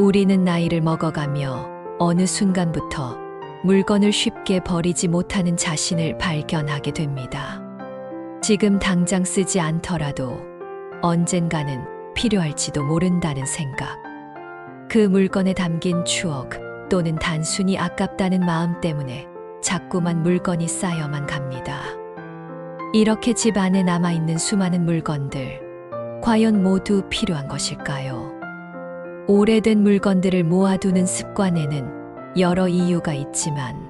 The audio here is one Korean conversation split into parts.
우리는 나이를 먹어가며 어느 순간부터 물건을 쉽게 버리지 못하는 자신을 발견하게 됩니다. 지금 당장 쓰지 않더라도 언젠가는 필요할지도 모른다는 생각. 그 물건에 담긴 추억 또는 단순히 아깝다는 마음 때문에 자꾸만 물건이 쌓여만 갑니다. 이렇게 집 안에 남아있는 수많은 물건들, 과연 모두 필요한 것일까요? 오래된 물건들을 모아두는 습관에는 여러 이유가 있지만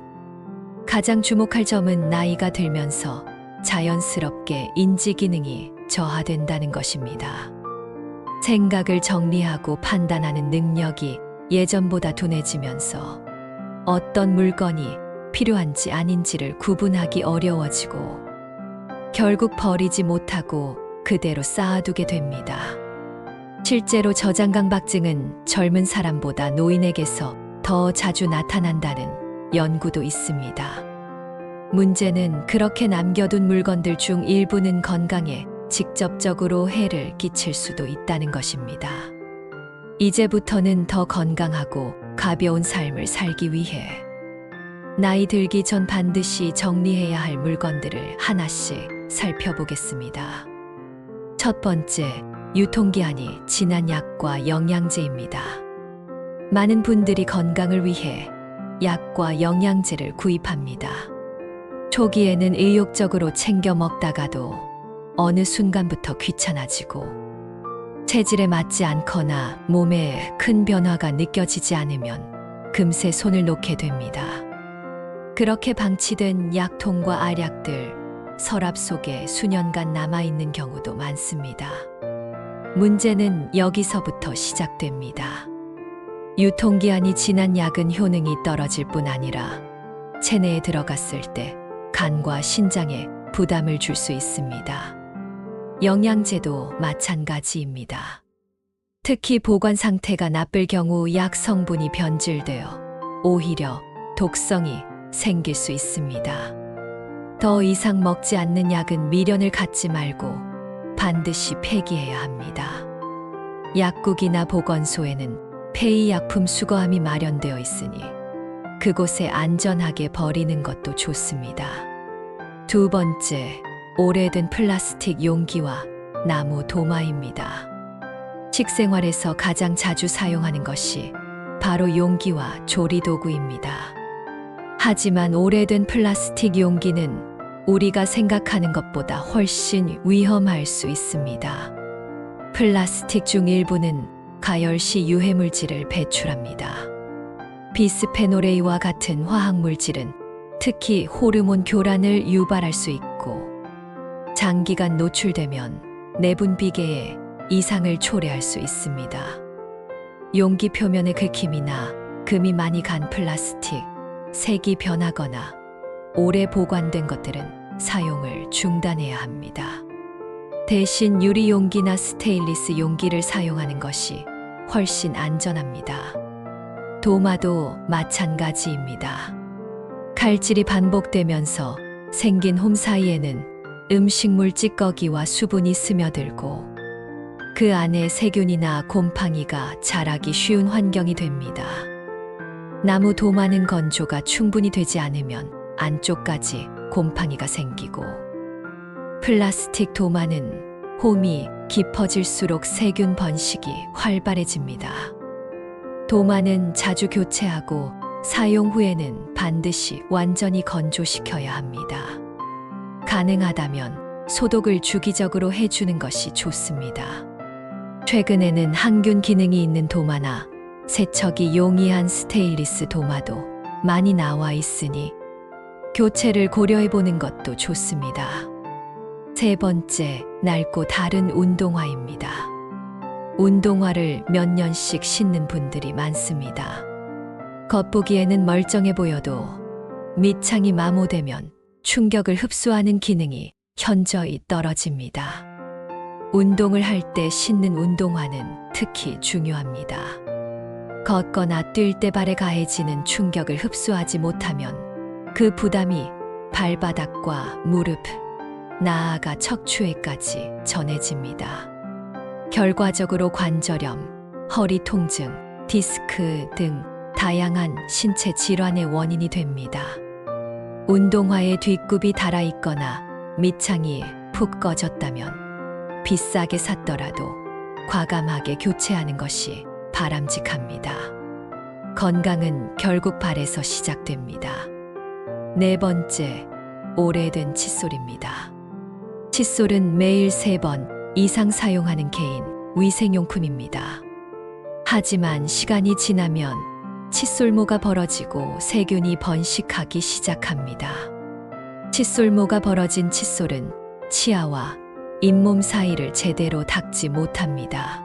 가장 주목할 점은 나이가 들면서 자연스럽게 인지 기능이 저하된다는 것입니다. 생각을 정리하고 판단하는 능력이 예전보다 둔해지면서 어떤 물건이 필요한지 아닌지를 구분하기 어려워지고 결국 버리지 못하고 그대로 쌓아두게 됩니다. 실제로 저장강박증은 젊은 사람보다 노인에게서 더 자주 나타난다는 연구도 있습니다. 문제는 그렇게 남겨둔 물건들 중 일부는 건강에 직접적으로 해를 끼칠 수도 있다는 것입니다. 이제부터는 더 건강하고 가벼운 삶을 살기 위해 나이 들기 전 반드시 정리해야 할 물건들을 하나씩 살펴보겠습니다. 첫 번째, 유통기한이 지난 약과 영양제입니다. 많은 분들이 건강을 위해 약과 영양제를 구입합니다. 초기에는 의욕적으로 챙겨 먹다가도 어느 순간부터 귀찮아지고 체질에 맞지 않거나 몸에 큰 변화가 느껴지지 않으면 금세 손을 놓게 됩니다. 그렇게 방치된 약통과 알약들, 서랍 속에 수년간 남아있는 경우도 많습니다. 문제는 여기서부터 시작됩니다. 유통기한이 지난 약은 효능이 떨어질 뿐 아니라 체내에 들어갔을 때 간과 신장에 부담을 줄 수 있습니다. 영양제도 마찬가지입니다. 특히 보관 상태가 나쁠 경우 약 성분이 변질되어 오히려 독성이 생길 수 있습니다. 더 이상 먹지 않는 약은 미련을 갖지 말고 반드시 폐기해야 합니다. 약국이나 보건소에는 폐의약품 수거함이 마련되어 있으니 그곳에 안전하게 버리는 것도 좋습니다. 두 번째, 오래된 플라스틱 용기와 나무 도마입니다. 식생활에서 가장 자주 사용하는 것이 바로 용기와 조리도구입니다. 하지만 오래된 플라스틱 용기는 우리가 생각하는 것보다 훨씬 위험할 수 있습니다. 플라스틱 중 일부는 가열시 유해물질을 배출합니다. 비스페노레이와 같은 화학물질은 특히 호르몬 교란을 유발할 수 있고 장기간 노출되면 내분 비계에 이상을 초래할 수 있습니다. 용기 표면의 긁힘이나 금이 많이 간 플라스틱, 색이 변하거나 오래 보관된 것들은 사용을 중단해야 합니다. 대신 유리 용기나 스테인리스 용기를 사용하는 것이 훨씬 안전합니다. 도마도 마찬가지입니다. 칼질이 반복되면서 생긴 홈 사이에는 음식물 찌꺼기와 수분이 스며들고 그 안에 세균이나 곰팡이가 자라기 쉬운 환경이 됩니다. 나무 도마는 건조가 충분히 되지 않으면 안쪽까지 곰팡이가 생기고 플라스틱 도마는 홈이 깊어질수록 세균 번식이 활발해집니다. 도마는 자주 교체하고 사용 후에는 반드시 완전히 건조시켜야 합니다. 가능하다면 소독을 주기적으로 해주는 것이 좋습니다. 최근에는 항균 기능이 있는 도마나 세척이 용이한 스테인리스 도마도 많이 나와 있으니 교체를 고려해 보는 것도 좋습니다. 세 번째, 낡고 다른 운동화입니다. 운동화를 몇 년씩 신는 분들이 많습니다. 겉보기에는 멀쩡해 보여도 밑창이 마모되면 충격을 흡수하는 기능이 현저히 떨어집니다. 운동을 할 때 신는 운동화는 특히 중요합니다. 걷거나 뛸 때 발에 가해지는 충격을 흡수하지 못하면 그 부담이 발바닥과 무릎, 나아가 척추에까지 전해집니다. 결과적으로 관절염, 허리 통증, 디스크 등 다양한 신체 질환의 원인이 됩니다. 운동화에 뒷굽이 달아 있거나 밑창이 푹 꺼졌다면 비싸게 샀더라도 과감하게 교체하는 것이 바람직합니다. 건강은 결국 발에서 시작됩니다. 네 번째, 오래된 칫솔입니다. 칫솔은 매일 세 번 이상 사용하는 개인 위생용품입니다. 하지만 시간이 지나면 칫솔모가 벌어지고 세균이 번식하기 시작합니다. 칫솔모가 벌어진 칫솔은 치아와 잇몸 사이를 제대로 닦지 못합니다.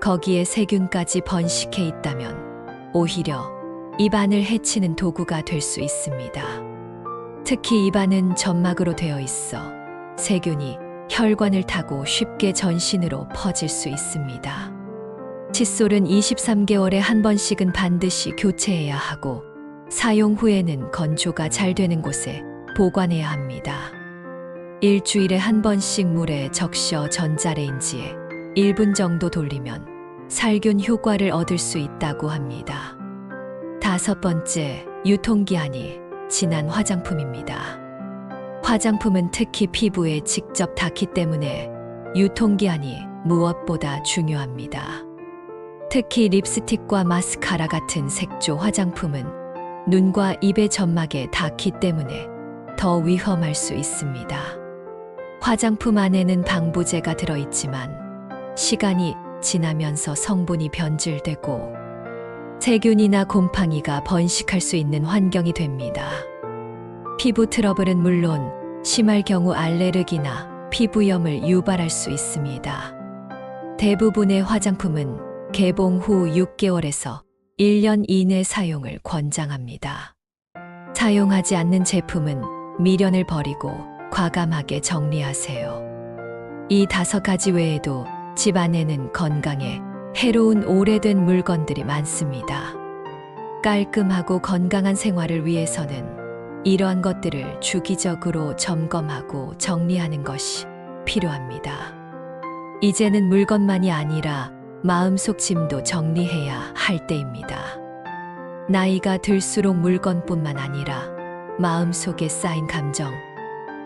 거기에 세균까지 번식해 있다면 오히려 입안을 해치는 도구가 될 수 있습니다. 특히 입안은 점막으로 되어 있어 세균이 혈관을 타고 쉽게 전신으로 퍼질 수 있습니다. 칫솔은 23개월에 한 번씩은 반드시 교체해야 하고 사용 후에는 건조가 잘 되는 곳에 보관해야 합니다. 일주일에 한 번씩 물에 적셔 전자레인지에 1분 정도 돌리면 살균 효과를 얻을 수 있다고 합니다. 다섯 번째, 유통기한이 지난 화장품입니다. 화장품은 특히 피부에 직접 닿기 때문에 유통기한이 무엇보다 중요합니다. 특히 립스틱과 마스카라 같은 색조 화장품은 눈과 입의 점막에 닿기 때문에 더 위험할 수 있습니다. 화장품 안에는 방부제가 들어있지만 시간이 지나면서 성분이 변질되고 세균이나 곰팡이가 번식할 수 있는 환경이 됩니다. 피부 트러블은 물론 심할 경우 알레르기나 피부염을 유발할 수 있습니다. 대부분의 화장품은 개봉 후 6개월에서 1년 이내 사용을 권장합니다. 사용하지 않는 제품은 미련을 버리고 과감하게 정리하세요. 이 다섯 가지 외에도 집 안에는 건강에 해로운 오래된 물건들이 많습니다. 깔끔하고 건강한 생활을 위해서는 이러한 것들을 주기적으로 점검하고 정리하는 것이 필요합니다. 이제는 물건만이 아니라 마음속 짐도 정리해야 할 때입니다. 나이가 들수록 물건뿐만 아니라 마음속에 쌓인 감정,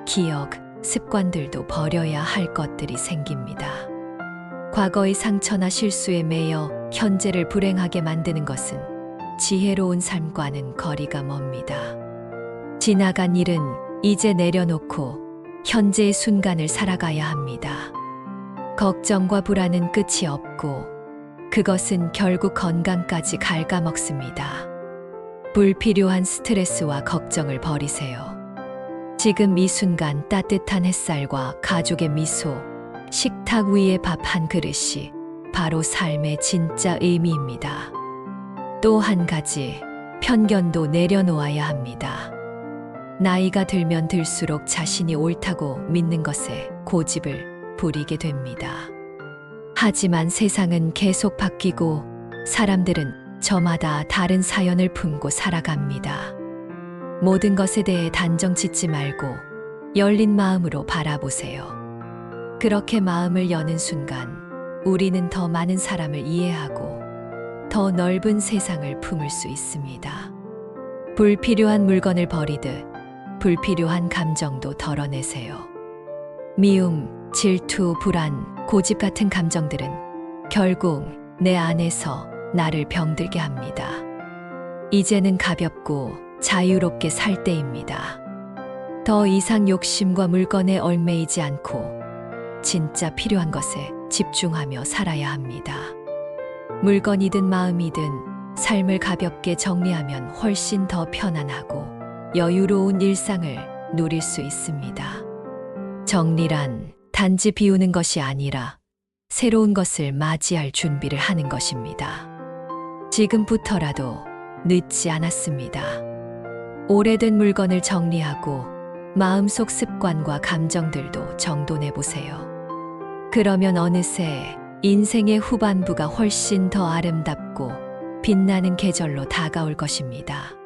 기억, 습관들도 버려야 할 것들이 생깁니다. 과거의 상처나 실수에 매여 현재를 불행하게 만드는 것은 지혜로운 삶과는 거리가 멉니다. 지나간 일은 이제 내려놓고 현재의 순간을 살아가야 합니다. 걱정과 불안은 끝이 없고 그것은 결국 건강까지 갉아먹습니다. 불필요한 스트레스와 걱정을 버리세요. 지금 이 순간 따뜻한 햇살과 가족의 미소, 식탁 위에 밥한 그릇이 바로 삶의 진짜 의미입니다. 또 한 가지, 편견도 내려놓아야 합니다. 나이가 들면 들수록 자신이 옳다고 믿는 것에 고집을 부리게 됩니다. 하지만 세상은 계속 바뀌고 사람들은 저마다 다른 사연을 품고 살아갑니다. 모든 것에 대해 단정 짓지 말고 열린 마음으로 바라보세요. 그렇게 마음을 여는 순간 우리는 더 많은 사람을 이해하고 더 넓은 세상을 품을 수 있습니다. 불필요한 물건을 버리듯 불필요한 감정도 덜어내세요. 미움, 질투, 불안, 고집 같은 감정들은 결국 내 안에서 나를 병들게 합니다. 이제는 가볍고 자유롭게 살 때입니다. 더 이상 욕심과 물건에 얽매이지 않고 진짜 필요한 것에 집중하며 살아야 합니다. 물건이든 마음이든 삶을 가볍게 정리하면 훨씬 더 편안하고 여유로운 일상을 누릴 수 있습니다. 정리란 단지 비우는 것이 아니라 새로운 것을 맞이할 준비를 하는 것입니다. 지금부터라도 늦지 않았습니다. 오래된 물건을 정리하고 마음속 습관과 감정들도 정돈해 보세요. 그러면 어느새 인생의 후반부가 훨씬 더 아름답고 빛나는 계절로 다가올 것입니다.